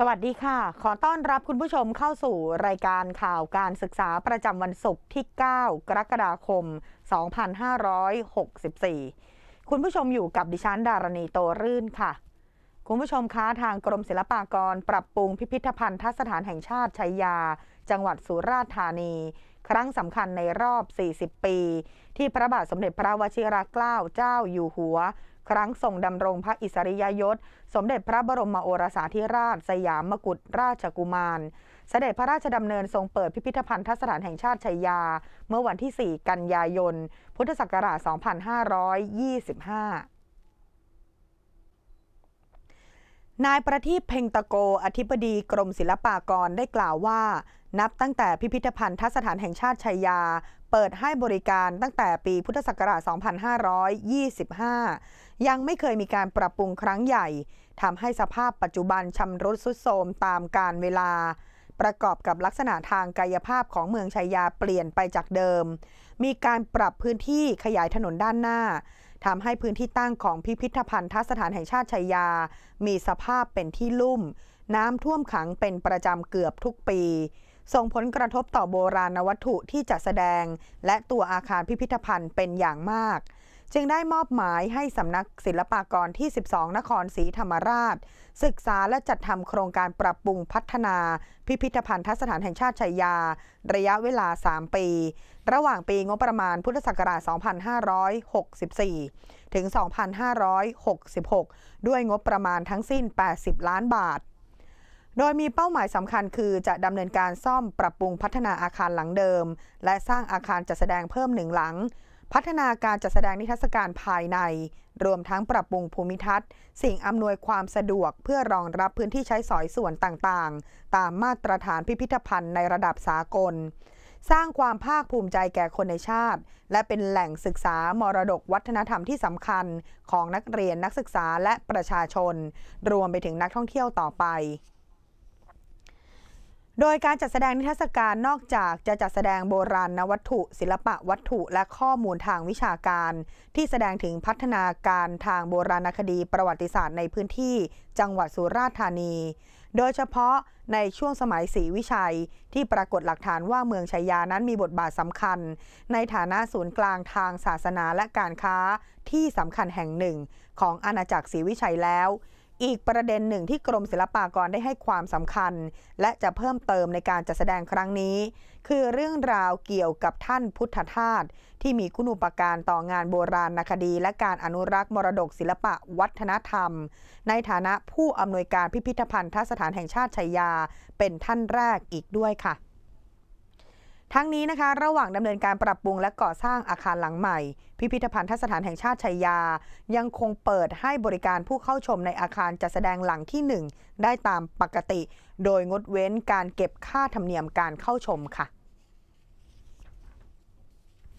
สวัสดีค่ะ ขอต้อนรับคุณผู้ชมเข้าสู่รายการข่าวการศึกษาประจำวันศุกร์ที่ 9 กรกฎาคม 2564 คุณผู้ชมอยู่กับดิฉันดารณีโตรื่นค่ะ คุณผู้ชมคะทางกรมศิลปากร ปรับปรุงพิพิธภัณฑ์ทัสถานแห่งชาติชัยยา จังหวัดสุราษฎร์ธานี ครั้งสำคัญในรอบ 40 ปี ที่พระบาทสมเด็จพระวชิรเกล้าเจ้าอยู่หัว ครั้งทรงดำรงพระอิสริยยศ สมเด็จพระบรมโอรสาธิราช สยามกุฎราชกุมารเสด็จพระราชดำเนินทรงเปิดพิพิธภัณฑ์ทัศถานแห่งชาติชัยยา เมื่อวันที่ 4 กันยายน พุทธศักราช 2525 นายประทีปเพ่งตะโก อธิบดีกรมศิลปากรได้กล่าวว่า นับตั้งแต่พิพิธภัณฑ์ทัศถานแห่งชาติชัยยา เปิดให้บริการตั้งแต่ปีพุทธศักราช 2525 ยังไม่เคยมีการปรับปรุงครั้งใหญ่ทำให้สภาพปัจจุบันชำรุดทรุดโทรมตามกาลเวลา ประกอบกับลักษณะทางกายภาพของเมืองชัยยาเปลี่ยนไปจากเดิม มีการปรับพื้นที่ขยายถนนด้านหน้า ทำให้พื้นที่ตั้งของพิพิธภัณฑ์ทัสถานแห่งชาติชัยยา มีสภาพเป็นที่ลุ่ม น้ำท่วมขังเป็นประจำเกือบทุกปี ส่งผลกระทบต่อโบราณวัตถุที่จัดแสดง และตัวอาคารพิพิธภัณฑ์เป็นอย่างมาก จึงได้มอบหมายให้สำนักศิลปากรที่ 12 นครศรีธรรมราช ศึกษาและจัดทำโครงการปรับปรุงพัฒนา พิพิธภัณฑ์ทัศถานแห่งชาติชัยยา ระยะเวลา 3 ปี ระหว่างปีงบประมาณพุทธศักราช 2564 ถึง 2566 ด้วยงบประมาณทั้งสิ้น 80 ล้านบาทโดยมีเป้าหมายสำคัญคือจะดำเนินการซ่อมปรับปรุงพัฒนาอาคารหลังเดิม และสร้างอาคารจัดแสดงเพิ่มหนึ่งหลัง พัฒนาการจัดแสดงนิทรรศการภายใน รวมทั้งปรับปรุงภูมิทัศน์ สิ่งอำนวยความสะดวกเพื่อรองรับพื้นที่ใช้สอยส่วนต่างๆ ตามมาตรฐานพิพิธภัณฑ์ในระดับสากล สร้างความภาคภูมิใจแก่คนในชาติ และเป็นแหล่งศึกษามรดกวัฒนธรรมที่สำคัญของนักเรียนนักศึกษาและประชาชน รวมไปถึงนักท่องเที่ยวต่อไป โดยการจัดแสดงนิทรรศการนอกจากจะจัดแสดงโบราณวัตถุ ศิลปะวัตถุ และข้อมูลทางวิชาการ ที่แสดงถึงพัฒนาการทางโบราณคดีประวัติศาสตร์ในพื้นที่ จังหวัดสุราษฎร์ธานี โดยเฉพาะในช่วงสมัยศรีวิชัย ที่ปรากฏหลักฐานว่าเมืองชัยยานั้นมีบทบาทสำคัญ ในฐานะศูนย์กลางทางศาสนาและการค้าที่สำคัญแห่งหนึ่ง ของอาณาจักรศรีวิชัยแล้ว อีกประเด็นหนึ่งที่กรมศิลปากรได้ให้ความสำคัญ และจะเพิ่มเติมในการจัดแสดงครั้งนี้ คือเรื่องราวเกี่ยวกับท่านพุทธทาสที่มีคุณูปการต่องานโบราณคดี และการอนุรักษ์มรดกศิลปะวัฒนธรรม ในฐานะผู้อำนวยการพิพิธภัณฑ์ทัศถานแห่งชาติชัยยา เป็นท่านแรกอีกด้วยค่ะ ทั้งนี้นะคะระหว่างดำเนินการปรับปรุงและก่อสร้างอาคารหลังใหม่ พิพิธภัณฑสถานแห่งชาติชัยยา ยังคงเปิดให้บริการผู้เข้าชมในอาคารจัดแสดงหลังที่ 1 ได้ตามปกติ โดยงดเว้นการเก็บค่าธรรมเนียมการเข้าชมค่ะ